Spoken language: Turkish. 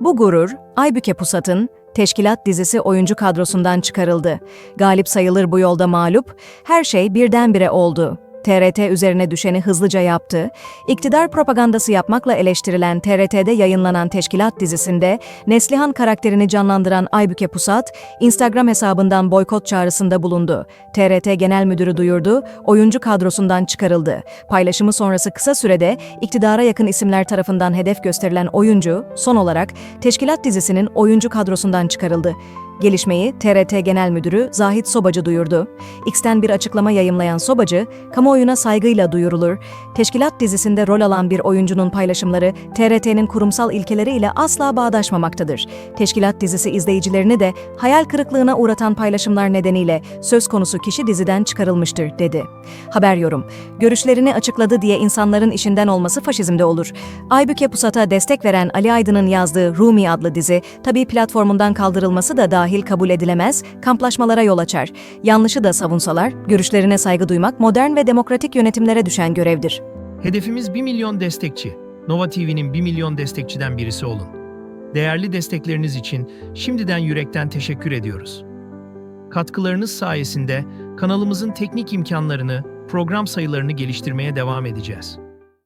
Bu gurur, Aybüke Pusat'ın Teşkilat dizisi oyuncu kadrosundan çıkarıldı. Galip sayılır bu yolda mağlup, her şey birdenbire oldu. TRT üzerine düşeni hızlıca yaptı. İktidar propagandası yapmakla eleştirilen TRT'de yayınlanan Teşkilat dizisinde Neslihan karakterini canlandıran Aybüke Pusat, Instagram hesabından boykot çağrısında bulundu. TRT Genel Müdürü duyurdu, oyuncu kadrosundan çıkarıldı. Paylaşımı sonrası kısa sürede iktidara yakın isimler tarafından hedef gösterilen oyuncu, son olarak Teşkilat dizisinin oyuncu kadrosundan çıkarıldı. Gelişmeyi TRT Genel Müdürü Zahit Sobacı duyurdu. X'ten bir açıklama yayımlayan Sobacı, kamuoyuna saygıyla duyurulur, teşkilat dizisinde rol alan bir oyuncunun paylaşımları TRT'nin kurumsal ilkeleriyle asla bağdaşmamaktadır. Teşkilat dizisi izleyicilerini de hayal kırıklığına uğratan paylaşımlar nedeniyle söz konusu kişi diziden çıkarılmıştır, dedi. Haber yorum. Görüşlerini açıkladı diye insanların işinden olması faşizmde olur. Aybüke Pusat'a destek veren Ali Aydın'ın yazdığı Rumi adlı dizi, tabii platformundan kaldırılması da dahil kabul edilemez, kamplaşmalara yol açar. Yanlışı da savunsalar, görüşlerine saygı duymak modern ve demokratik yönetimlere düşen görevdir. Hedefimiz 1 milyon destekçi. Nova TV'nin 1 milyon destekçiden birisi olun. Değerli destekleriniz için şimdiden yürekten teşekkür ediyoruz. Katkılarınız sayesinde kanalımızın teknik imkanlarını, program sayılarını geliştirmeye devam edeceğiz.